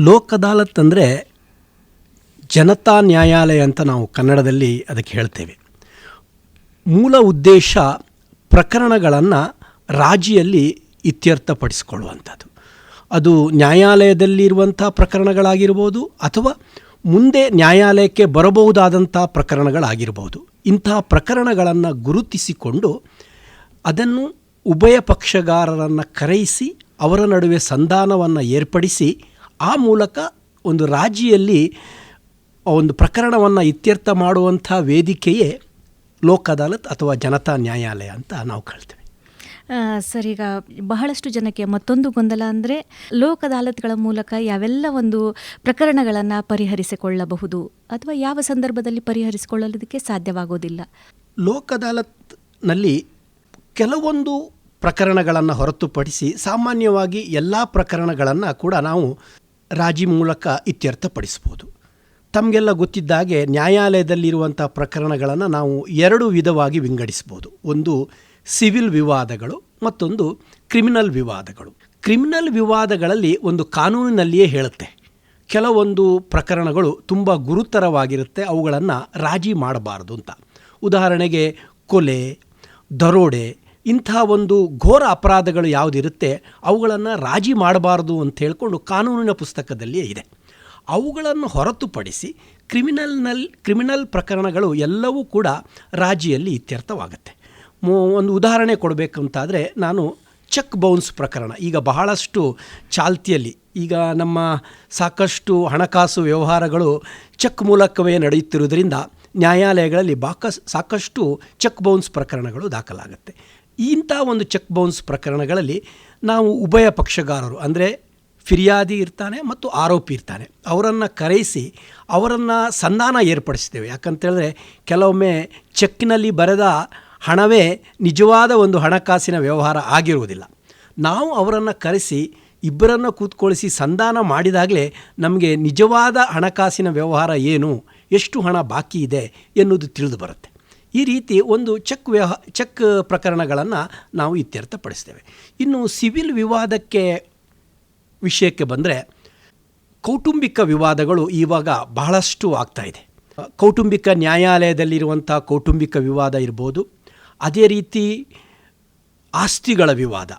ಲೋಕ್ ಅದಾಲತ್ ಅಂದರೆ ಜನತಾ ನ್ಯಾಯಾಲಯ ಅಂತ ನಾವು ಕನ್ನಡದಲ್ಲಿ ಅದಕ್ಕೆ ಹೇಳ್ತೇವೆ. ಮೂಲ ಉದ್ದೇಶ ಪ್ರಕರಣಗಳನ್ನು ರಾಜಿಯಲ್ಲಿ ಇತ್ಯರ್ಥಪಡಿಸಿಕೊಳ್ಳುವಂಥದ್ದು. ಅದು ನ್ಯಾಯಾಲಯದಲ್ಲಿರುವಂಥ ಪ್ರಕರಣಗಳಾಗಿರ್ಬೋದು ಅಥವಾ ಮುಂದೆ ನ್ಯಾಯಾಲಯಕ್ಕೆ ಬರಬಹುದಾದಂಥ ಪ್ರಕರಣಗಳಾಗಿರ್ಬೋದು. ಇಂತಹ ಪ್ರಕರಣಗಳನ್ನು ಗುರುತಿಸಿಕೊಂಡು ಅದನ್ನು ಉಭಯ ಪಕ್ಷಗಾರರನ್ನು ಕರೆಯಿಸಿ ಅವರ ನಡುವೆ ಸಂಧಾನವನ್ನು ಏರ್ಪಡಿಸಿ ಆ ಮೂಲಕ ಒಂದು ರಾಜಿಯಲ್ಲಿ ಒಂದು ಪ್ರಕರಣವನ್ನು ಇತ್ಯರ್ಥ ಮಾಡುವಂಥ ವೇದಿಕೆಯೇ ಲೋಕ್ ಅದಾಲತ್ ಅಥವಾ ಜನತಾ ನ್ಯಾಯಾಲಯ ಅಂತ ನಾವು ಕಳ್ತೇವೆ. ಸರ್ ಈಗ ಬಹಳಷ್ಟು ಜನಕ್ಕೆ ಮತ್ತೊಂದು ಗೊಂದಲ ಅಂದರೆ ಲೋಕ ಅದಾಲತ್ಗಳ ಮೂಲಕ ಯಾವೆಲ್ಲ ಒಂದು ಪ್ರಕರಣಗಳನ್ನು ಪರಿಹರಿಸಿಕೊಳ್ಳಬಹುದು ಅಥವಾ ಯಾವ ಸಂದರ್ಭದಲ್ಲಿ ಪರಿಹರಿಸಿಕೊಳ್ಳೋದಕ್ಕೆ ಸಾಧ್ಯವಾಗೋದಿಲ್ಲ? ಲೋಕ ಅದಾಲತ್ನಲ್ಲಿ ಕೆಲವೊಂದು ಪ್ರಕರಣಗಳನ್ನು ಹೊರತುಪಡಿಸಿ ಸಾಮಾನ್ಯವಾಗಿ ಎಲ್ಲ ಪ್ರಕರಣಗಳನ್ನು ಕೂಡ ನಾವು ರಾಜಿ ಮೂಲಕ ಇತ್ಯರ್ಥಪಡಿಸ್ಬೋದು ತಮಗೆಲ್ಲ ಗೊತ್ತಿದ್ದಾಗೆ ನ್ಯಾಯಾಲಯದಲ್ಲಿರುವಂಥ ಪ್ರಕರಣಗಳನ್ನು ನಾವು ಎರಡು ವಿಧವಾಗಿ ವಿಂಗಡಿಸ್ಬೋದು ಒಂದು ಸಿವಿಲ್ ವಿವಾದಗಳು, ಮತ್ತೊಂದು ಕ್ರಿಮಿನಲ್ ವಿವಾದಗಳು. ಕ್ರಿಮಿನಲ್ ವಿವಾದಗಳಲ್ಲಿ ಒಂದು ಕಾನೂನಿನಲ್ಲಿಯೇ ಹೇಳುತ್ತೆ. ಕೆಲವೊಂದು ಪ್ರಕರಣಗಳು ತುಂಬ ಗುರುತರವಾಗಿರುತ್ತೆ, ಅವುಗಳನ್ನು ರಾಜಿ ಮಾಡಬಾರ್ದು ಅಂತ. ಉದಾಹರಣೆಗೆ ಕೊಲೆ, ದರೋಡೆ ಇಂಥ ಒಂದು ಘೋರ ಅಪರಾಧಗಳು ಯಾವುದಿರುತ್ತೆ, ಅವುಗಳನ್ನು ರಾಜಿ ಮಾಡಬಾರ್ದು ಅಂತ ಹೇಳಿಕೊಂಡು ಕಾನೂನಿನ ಪುಸ್ತಕದಲ್ಲಿಯೇ ಇದೆ. ಅವುಗಳನ್ನು ಹೊರತುಪಡಿಸಿ ಕ್ರಿಮಿನಲ್ನಲ್ಲಿ ಕ್ರಿಮಿನಲ್ ಪ್ರಕರಣಗಳು ಎಲ್ಲವೂ ಕೂಡ ರಾಜಿಯಲ್ಲಿ ಇತ್ಯರ್ಥವಾಗುತ್ತೆ. ಒಂದು ಉದಾಹರಣೆ ಕೊಡಬೇಕಂತಾದರೆ ನಾನು ಚೆಕ್ ಬೌನ್ಸ್ ಪ್ರಕರಣ, ಈಗ ಬಹಳಷ್ಟು ಚಾಲ್ತಿಯಲ್ಲಿ, ಈಗ ನಮ್ಮ ಸಾಕಷ್ಟು ಹಣಕಾಸು ವ್ಯವಹಾರಗಳು ಚೆಕ್ ಮೂಲಕವೇ ನಡೆಯುತ್ತಿರುವುದರಿಂದ ನ್ಯಾಯಾಲಯಗಳಲ್ಲಿ ಬಾಕ ಸಾಕಷ್ಟು ಚೆಕ್ ಬೌನ್ಸ್ ಪ್ರಕರಣಗಳು ದಾಖಲಾಗುತ್ತೆ. ಇಂಥ ಒಂದು ಚೆಕ್ ಬೌನ್ಸ್ ಪ್ರಕರಣಗಳಲ್ಲಿ ನಾವು ಉಭಯ ಪಕ್ಷಗಾರರು, ಅಂದರೆ ಫಿರ್ಯಾದಿ ಇರ್ತಾನೆ ಮತ್ತು ಆರೋಪಿ ಇರ್ತಾನೆ. ಅವರನ್ನು ಕರೆಯಿಸಿ ಅವರನ್ನು ಸಂಧಾನ ಏರ್ಪಡಿಸ್ತೇವೆ. ಯಾಕಂತೇಳಿದ್ರೆ ಕೆಲವೊಮ್ಮೆ ಚೆಕ್ನಲ್ಲಿ ಬರೆದ ಹಣವೇ ನಿಜವಾದ ಒಂದು ಹಣಕಾಸಿನ ವ್ಯವಹಾರ ಆಗಿರುವುದಿಲ್ಲ. ನಾವು ಅವರನ್ನು ಕರೆಸಿ ಇಬ್ಬರನ್ನು ಕೂತ್ಕೊಳಿಸಿ ಸಂಧಾನ ಮಾಡಿದಾಗಲೇ ನಮಗೆ ನಿಜವಾದ ಹಣಕಾಸಿನ ವ್ಯವಹಾರ ಏನು, ಎಷ್ಟು ಹಣ ಬಾಕಿ ಇದೆ ಎನ್ನುವುದು ತಿಳಿದು ಬರುತ್ತೆ. ಈ ರೀತಿ ಒಂದು ಚೆಕ್ ವ್ಯವಹ ಚೆಕ್ ಪ್ರಕರಣಗಳನ್ನು ನಾವು ಇತ್ಯರ್ಥಪಡಿಸ್ತೇವೆ. ಇನ್ನು ಸಿವಿಲ್ ವಿವಾದಕ್ಕೆ ವಿಷಯಕ್ಕೆ ಬಂದರೆ ಕೌಟುಂಬಿಕ ವಿವಾದಗಳು ಇವಾಗ ಬಹಳಷ್ಟು ಆಗ್ತಾ ಇದೆ. ಕೌಟುಂಬಿಕ ನ್ಯಾಯಾಲಯದಲ್ಲಿರುವಂಥ ಕೌಟುಂಬಿಕ ವಿವಾದ ಇರ್ಬೋದು, ಅದೇ ರೀತಿ ಆಸ್ತಿಗಳ ವಿವಾದ,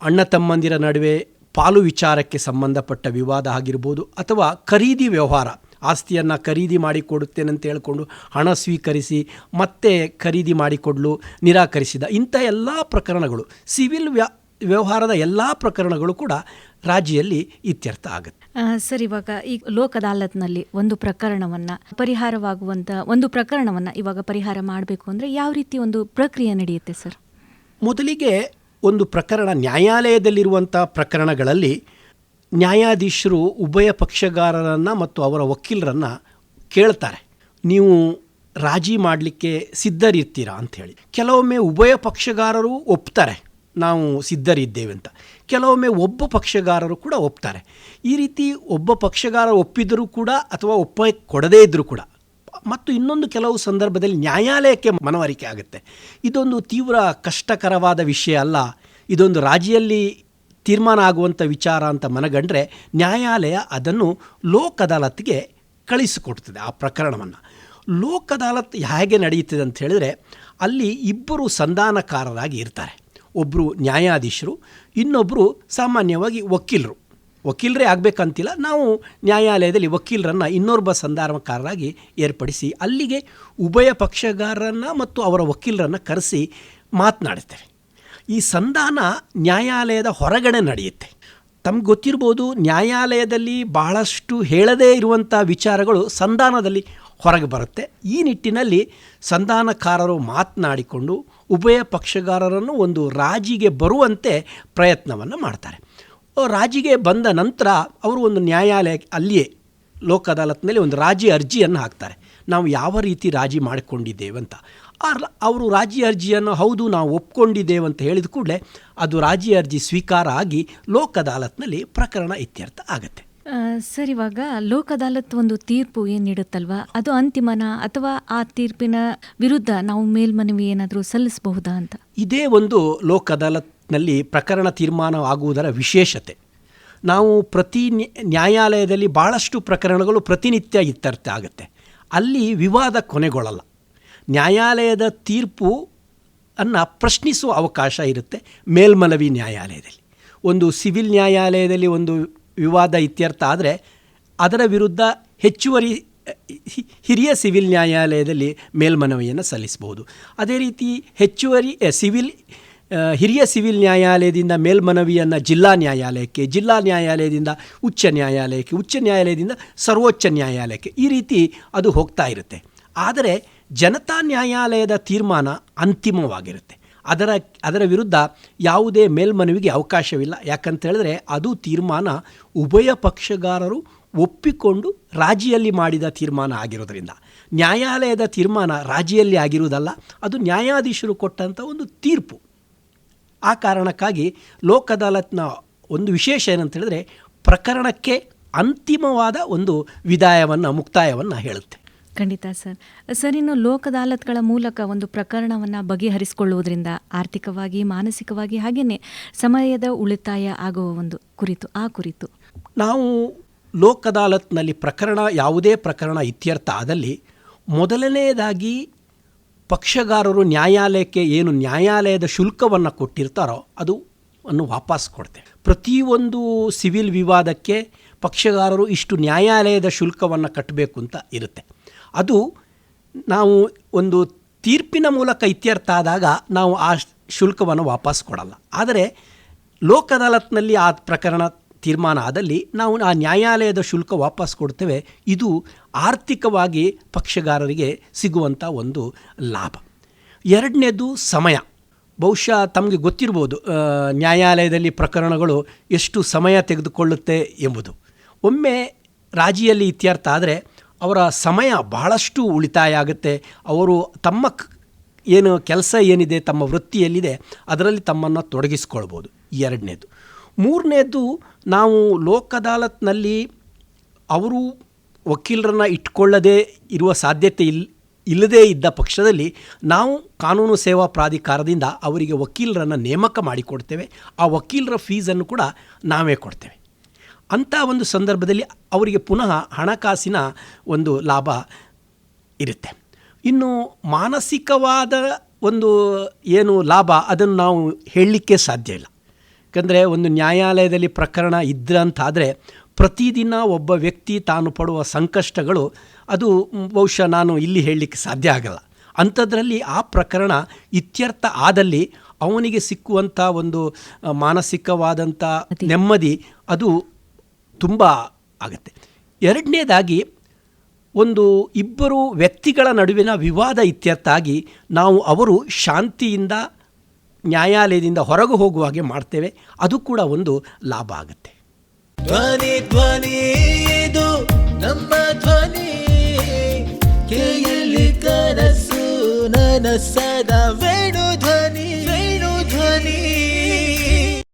ಅಣ್ಣ ತಮ್ಮಂದಿರ ನಡುವೆ ಪಾಲು ವಿಚಾರಕ್ಕೆ ಸಂಬಂಧಪಟ್ಟ ವಿವಾದ ಆಗಿರ್ಬೋದು ಅಥವಾ ಖರೀದಿ ವ್ಯವಹಾರ ಆಸ್ತಿಯನ್ನು ಖರೀದಿ ಮಾಡಿಕೊಡುತ್ತೇನೆ ಅಂತ ಹೇಳ್ಕೊಂಡು ಹಣ ಸ್ವೀಕರಿಸಿ ಮತ್ತೆ ಖರೀದಿ ಮಾಡಿಕೊಡಲು ನಿರಾಕರಿಸಿದ ಇಂಥ ಎಲ್ಲ ಪ್ರಕರಣಗಳು ಸಿವಿಲ್ ವ್ಯ ವ್ಯವಹಾರದ ಎಲ್ಲ ಪ್ರಕರಣಗಳು ಕೂಡ ರಾಜಿಯಲ್ಲಿ ಇತ್ಯರ್ಥ ಆಗುತ್ತೆ. ಸರ್ ಇವಾಗ ಈ ಲೋಕ್ ಅದಾಲತ್ನಲ್ಲಿ ಒಂದು ಪ್ರಕರಣವನ್ನು ಪರಿಹಾರವಾಗುವಂಥ ಒಂದು ಪ್ರಕರಣವನ್ನು ಇವಾಗ ಪರಿಹಾರ ಮಾಡಬೇಕು ಅಂದರೆ ಯಾವ ರೀತಿ ಒಂದು ಪ್ರಕ್ರಿಯೆ ನಡೆಯುತ್ತೆ ಸರ್? ಮೊದಲಿಗೆ ಒಂದು ಪ್ರಕರಣ ನ್ಯಾಯಾಲಯದಲ್ಲಿರುವಂಥ ಪ್ರಕರಣಗಳಲ್ಲಿ ನ್ಯಾಯಾಧೀಶರು ಉಭಯ ಪಕ್ಷಗಾರರನ್ನು ಮತ್ತು ಅವರ ವಕೀಲರನ್ನು ಕೇಳ್ತಾರೆ. ನೀವು ರಾಜಿ ಮಾಡಲಿಕ್ಕೆ ಸಿದ್ಧರಿರ್ತೀರಾ ಅಂಥೇಳಿ. ಕೆಲವೊಮ್ಮೆ ಉಭಯ ಪಕ್ಷಗಾರರು ಒಪ್ತಾರೆ, ನಾವು ಸಿದ್ಧರಿದ್ದೇವೆ ಅಂತ. ಕೆಲವೊಮ್ಮೆ ಒಬ್ಬ ಪಕ್ಷಗಾರರು ಕೂಡ ಒಪ್ತಾರೆ. ಈ ರೀತಿ ಒಬ್ಬ ಪಕ್ಷಗಾರ ಒಪ್ಪಿದರೂ ಕೂಡ ಅಥವಾ ಒಪ್ಪ ಕೊಡದೇ ಇದ್ದರೂ ಕೂಡ, ಮತ್ತು ಇನ್ನೊಂದು ಕೆಲವು ಸಂದರ್ಭದಲ್ಲಿ ನ್ಯಾಯಾಲಯಕ್ಕೆ ಮನವರಿಕೆ ಆಗುತ್ತೆ. ಇದೊಂದು ತೀವ್ರ ಕಷ್ಟಕರವಾದ ವಿಷಯ ಅಲ್ಲ. ಇದೊಂದು ರಾಜಿಯಲ್ಲಿ ತೀರ್ಮಾನ ಆಗುವಂಥ ವಿಚಾರ ಅಂತ ಮನಗಂಡ್ರೆ ನ್ಯಾಯಾಲಯ ಅದನ್ನು ಲೋಕ್ ಅದಾಲತ್ಗೆ ಕಳಿಸಿಕೊಡ್ತದೆ ಆ ಪ್ರಕರಣವನ್ನು. ಲೋಕ್ ಅದಾಲತ್ ಹೇಗೆ ನಡೆಯುತ್ತದೆ ಅಂತ ಹೇಳಿದ್ರೆ ಅಲ್ಲಿ ಇಬ್ಬರು ಸಂಧಾನಕಾರರಾಗಿ ಇರ್ತಾರೆ. ಒಬ್ಬರು ನ್ಯಾಯಾಧೀಶರು ಇನ್ನೊಬ್ಬರು ಸಾಮಾನ್ಯವಾಗಿ ವಕೀಲರು. ವಕೀಲರೇ ಆಗಬೇಕಂತಿಲ್ಲ, ನಾವು ನ್ಯಾಯಾಲಯದಲ್ಲಿ ವಕೀಲರನ್ನು ಇನ್ನೊಬ್ಬ ಸಂಧಾನಕಾರರಾಗಿ ಏರ್ಪಡಿಸಿ ಅಲ್ಲಿಗೆ ಉಭಯ ಪಕ್ಷಗಾರರನ್ನು ಮತ್ತು ಅವರ ವಕೀಲರನ್ನು ಕರೆಸಿ ಮಾತನಾಡ್ತೇವೆ. ಈ ಸಂಧಾನ ನ್ಯಾಯಾಲಯದ ಹೊರಗಡೆ ನಡೆಯುತ್ತೆ. ತಮ್ಗೆ ಗೊತ್ತಿರ್ಬೋದು ನ್ಯಾಯಾಲಯದಲ್ಲಿ ಬಹಳಷ್ಟು ಹೇಳದೇ ಇರುವಂಥ ವಿಚಾರಗಳು ಸಂಧಾನದಲ್ಲಿ ಹೊರಗೆ ಬರುತ್ತೆ. ಈ ನಿಟ್ಟಿನಲ್ಲಿ ಸಂಧಾನಕಾರರು ಮಾತನಾಡಿಕೊಂಡು ಉಭಯ ಪಕ್ಷಗಾರರನ್ನು ಒಂದು ರಾಜಿಗೆ ಬರುವಂತೆ ಪ್ರಯತ್ನವನ್ನು ಮಾಡ್ತಾರೆ. ರಾಜಿಗೆ ಬಂದ ನಂತರ ಅವರು ಒಂದು ನ್ಯಾಯಾಲಯ ಅಲ್ಲಿಯೇ ಲೋಕ ಅದಾಲತ್ನಲ್ಲಿ ಒಂದು ರಾಜಿ ಅರ್ಜಿಯನ್ನು ಹಾಕ್ತಾರೆ. ನಾವು ಯಾವ ರೀತಿ ರಾಜಿ ಮಾಡಿಕೊಂಡಿದ್ದೇವೆ ಅಂತ. ಅವರು ರಾಜಿ ಅರ್ಜಿಯನ್ನು ಹೌದು ನಾವು ಒಪ್ಕೊಂಡಿದ್ದೇವೆ ಅಂತ ಹೇಳಿದ ಕೂಡಲೇ ಅದು ರಾಜಿ ಅರ್ಜಿ ಸ್ವೀಕಾರ ಆಗಿ ಲೋಕದಾಲತ್ನಲ್ಲಿ ಪ್ರಕರಣ ಇತ್ಯರ್ಥ ಆಗುತ್ತೆ. ಸರ್ ಇವಾಗ ಲೋಕ್ ಅದಾಲತ್ ಒಂದು ತೀರ್ಪು ಏನು ನೀಡುತ್ತಲ್ವಾ? ಅದು ಅಂತಿಮನ ಅಥವಾ ಆ ತೀರ್ಪಿನ ವಿರುದ್ಧ ನಾವು ಮೇಲ್ಮನವಿ ಏನಾದರೂ ಸಲ್ಲಿಸಬಹುದಾ ಅಂತ? ಇದೇ ಒಂದು ಲೋಕದಾಲತ್ನಲ್ಲಿ ಪ್ರಕರಣ ತೀರ್ಮಾನ ಆಗುವುದರ ವಿಶೇಷತೆ. ನಾವು ಪ್ರತಿ ನ್ಯಾಯಾಲಯದಲ್ಲಿ ಭಾಳಷ್ಟು ಪ್ರಕರಣಗಳು ಪ್ರತಿನಿತ್ಯ ಇತ್ಯರ್ಥ ಆಗುತ್ತೆ. ಅಲ್ಲಿ ವಿವಾದ ಕೊನೆಗೊಳ್ಳಲ್ಲ. ನ್ಯಾಯಾಲಯದ ತೀರ್ಪು ಅನ್ನು ಪ್ರಶ್ನಿಸುವ ಅವಕಾಶ ಇರುತ್ತೆ ಮೇಲ್ಮನವಿ ನ್ಯಾಯಾಲಯದಲ್ಲಿ. ಒಂದು ಸಿವಿಲ್ ನ್ಯಾಯಾಲಯದಲ್ಲಿ ಒಂದು ವಿವಾದ ಇತ್ಯರ್ಥ ಆದರೆ ಅದರ ವಿರುದ್ಧ ಹೆಚ್ಚುವರಿ ಹಿರಿಯ ಸಿವಿಲ್ ನ್ಯಾಯಾಲಯದಲ್ಲಿ ಮೇಲ್ಮನವಿಯನ್ನು ಸಲ್ಲಿಸಬಹುದು ಅದೇ ರೀತಿ ಹೆಚ್ಚುವರಿ ಸಿವಿಲ್ ಹಿರಿಯ ಸಿವಿಲ್ ನ್ಯಾಯಾಲಯದಿಂದ ಮೇಲ್ಮನವಿಯನ್ನು ಜಿಲ್ಲಾ ನ್ಯಾಯಾಲಯಕ್ಕೆ, ಜಿಲ್ಲಾ ನ್ಯಾಯಾಲಯದಿಂದ ಉಚ್ಚ ನ್ಯಾಯಾಲಯಕ್ಕೆ, ಉಚ್ಚ ನ್ಯಾಯಾಲಯದಿಂದ ಸರ್ವೋಚ್ಚ ನ್ಯಾಯಾಲಯಕ್ಕೆ ಈ ರೀತಿ ಅದು ಹೋಗ್ತಾ ಇರುತ್ತೆ. ಆದರೆ ಜನತಾ ನ್ಯಾಯಾಲಯದ ತೀರ್ಮಾನ ಅಂತಿಮವಾಗಿರುತ್ತೆ. ಅದರ ಅದರ ವಿರುದ್ಧ ಯಾವುದೇ ಮೇಲ್ಮನವಿಗೆ ಅವಕಾಶವಿಲ್ಲ. ಯಾಕಂತ ಹೇಳಿದ್ರೆ ಅದು ತೀರ್ಮಾನ ಉಭಯ ಪಕ್ಷಗಾರರು ಒಪ್ಪಿಕೊಂಡು ರಾಜಿಯಲ್ಲಿ ಮಾಡಿದ ತೀರ್ಮಾನ ಆಗಿರೋದರಿಂದ. ನ್ಯಾಯಾಲಯದ ತೀರ್ಮಾನ ರಾಜಿಯಲ್ಲಿ ಆಗಿರುವುದಲ್ಲ, ಅದು ನ್ಯಾಯಾಧೀಶರು ಕೊಟ್ಟಂಥ ಒಂದು ತೀರ್ಪು. ಆ ಕಾರಣಕ್ಕಾಗಿ ಲೋಕ್ ಅದಾಲತ್ನ ಒಂದು ವಿಶೇಷ ಏನಂತ ಹೇಳಿದ್ರೆ ಪ್ರಕರಣಕ್ಕೆ ಅಂತಿಮವಾದ ಒಂದು ವಿದಾಯವನ್ನು ಮುಕ್ತಾಯವನ್ನು ಹೇಳುತ್ತೆ. ಖಂಡಿತ ಸರ್. ಸರ್ ಇನ್ನು ಲೋಕ ಅದಾಲತ್ಗಳ ಮೂಲಕ ಒಂದು ಪ್ರಕರಣವನ್ನು ಬಗೆಹರಿಸಿಕೊಳ್ಳುವುದರಿಂದ ಆರ್ಥಿಕವಾಗಿ ಮಾನಸಿಕವಾಗಿ ಹಾಗೆಯೇ ಸಮಯದ ಉಳಿತಾಯ ಆಗುವ ಒಂದು ಕುರಿತು ಆ ಕುರಿತು. ನಾವು ಲೋಕ್ ಅದಾಲತ್ನಲ್ಲಿ ಪ್ರಕರಣ ಯಾವುದೇ ಪ್ರಕರಣ ಇತ್ಯರ್ಥ ಆದಲ್ಲಿ ಮೊದಲನೆಯದಾಗಿ ಪಕ್ಷಗಾರರು ನ್ಯಾಯಾಲಯಕ್ಕೆ ಏನು ನ್ಯಾಯಾಲಯದ ಶುಲ್ಕವನ್ನು ಕೊಟ್ಟಿರ್ತಾರೋ ಅದು ಅನ್ನು ವಾಪಸ್ ಕೊಡ್ತೇವೆ ಪ್ರತಿಯೊಂದು ಸಿವಿಲ್ ವಿವಾದಕ್ಕೆ ಪಕ್ಷಗಾರರು ಇಷ್ಟು ನ್ಯಾಯಾಲಯದ ಶುಲ್ಕವನ್ನು ಕಟ್ಟಬೇಕು ಅಂತ ಇರುತ್ತೆ. ಅದು ನಾವು ಒಂದು ತೀರ್ಪಿನ ಮೂಲಕ ಇತ್ಯರ್ಥ ಆದಾಗ ನಾವು ಆ ಶುಲ್ಕವನ್ನು ವಾಪಸ್ ಕೊಡಲ್ಲ. ಆದರೆ ಲೋಕ ಅದಾಲತ್ನಲ್ಲಿ ಆ ಪ್ರಕರಣ ತೀರ್ಮಾನ ಆದಲ್ಲಿ ನಾವು ಆ ನ್ಯಾಯಾಲಯದ ಶುಲ್ಕ ವಾಪಸ್ ಕೊಡ್ತೇವೆ. ಇದು ಆರ್ಥಿಕವಾಗಿ ಪಕ್ಷಗಾರರಿಗೆ ಸಿಗುವಂಥ ಒಂದು ಲಾಭ. ಎರಡನೇದು ಸಮಯ. ಬಹುಶಃ ತಮಗೆ ಗೊತ್ತಿರ್ಬೋದು ನ್ಯಾಯಾಲಯದಲ್ಲಿ ಪ್ರಕರಣಗಳು ಎಷ್ಟು ಸಮಯ ತೆಗೆದುಕೊಳ್ಳುತ್ತೆ ಎಂಬುದು. ಒಮ್ಮೆ ರಾಜಿಯಲ್ಲಿ ಇತ್ಯರ್ಥ ಆದರೆ, ಅವರ ಸಮಯ ಬಹಳಷ್ಟು ಉಳಿತಾಯ ಆಗುತ್ತೆ. ಅವರು ತಮ್ಮ ಏನು ಕೆಲಸ ಏನಿದೆ, ತಮ್ಮ ವೃತ್ತಿಯಲ್ಲಿದೆ, ಅದರಲ್ಲಿ ತಮ್ಮನ್ನು ತೊಡಗಿಸ್ಕೊಳ್ಬೋದು. ಎರಡನೇದು. ಮೂರನೇದು ನಾವು ಲೋಕ್ ಅದಾಲತ್ನಲ್ಲಿ ಅವರು ವಕೀಲರನ್ನ ಇಟ್ಕೊಳ್ಳದೇ ಇರುವ ಸಾಧ್ಯತೆ ಇಲ್, ಇಲ್ಲದೇ ಇದ್ದ ಪಕ್ಷದಲ್ಲಿ ನಾವು ಕಾನೂನು ಸೇವಾ ಪ್ರಾಧಿಕಾರದಿಂದ ಅವರಿಗೆ ವಕೀಲರನ್ನು ನೇಮಕ ಮಾಡಿಕೊಡ್ತೇವೆ. ಆ ವಕೀಲರ ಫೀಸನ್ನು ಕೂಡ ನಾವೇ ಕೊಡ್ತೇವೆ. ಅಂಥ ಒಂದು ಸಂದರ್ಭದಲ್ಲಿ ಅವರಿಗೆ ಪುನಃ ಹಣಕಾಸಿನ ಒಂದು ಲಾಭ ಇರುತ್ತೆ. ಇನ್ನು ಮಾನಸಿಕವಾದ ಒಂದು ಏನು ಲಾಭ ಅದನ್ನು ನಾವು ಹೇಳಲಿಕ್ಕೆ ಸಾಧ್ಯ ಇಲ್ಲ. ಯಾಕಂದರೆ ಒಂದು ನ್ಯಾಯಾಲಯದಲ್ಲಿ ಪ್ರಕರಣ ಇದ್ರಂತಾದರೆ ಪ್ರತಿದಿನ ಒಬ್ಬ ವ್ಯಕ್ತಿ ತಾನು ಪಡುವ ಸಂಕಷ್ಟಗಳು ಅದು ಬಹುಶಃ ನಾನು ಇಲ್ಲಿ ಹೇಳಲಿಕ್ಕೆ ಸಾಧ್ಯ ಆಗಲ್ಲ. ಅಂಥದ್ರಲ್ಲಿ ಆ ಪ್ರಕರಣ ಇತ್ಯರ್ಥ ಆದಲ್ಲಿ ಅವನಿಗೆ ಸಿಕ್ಕುವಂಥ ಒಂದು ಮಾನಸಿಕವಾದಂಥ ನೆಮ್ಮದಿ. ಅದು ತುಂಬ ಆಗುತ್ತೆ. ಎರಡನೇದಾಗಿ ಒಂದು ಇಬ್ಬರು ವ್ಯಕ್ತಿಗಳ ನಡುವಿನ ವಿವಾದ ಇತ್ಯರ್ಥ ಆಗಿ ನಾವು ಅವರು ಶಾಂತಿಯಿಂದ ನ್ಯಾಯಾಲಯದಿಂದ ಹೊರಗೆ ಹೋಗುವ ಹಾಗೆ ಮಾಡ್ತೇವೆ. ಅದು ಕೂಡ ಒಂದು ಲಾಭ ಆಗುತ್ತೆ. ಧ್ವನಿ ಧ್ವನಿ ಇದು ನಮ್ಮ ಧ್ವನಿ. ಕೇಳಿ ಕನಸು ನನಸದ ವೇಣು ಧ್ವನಿ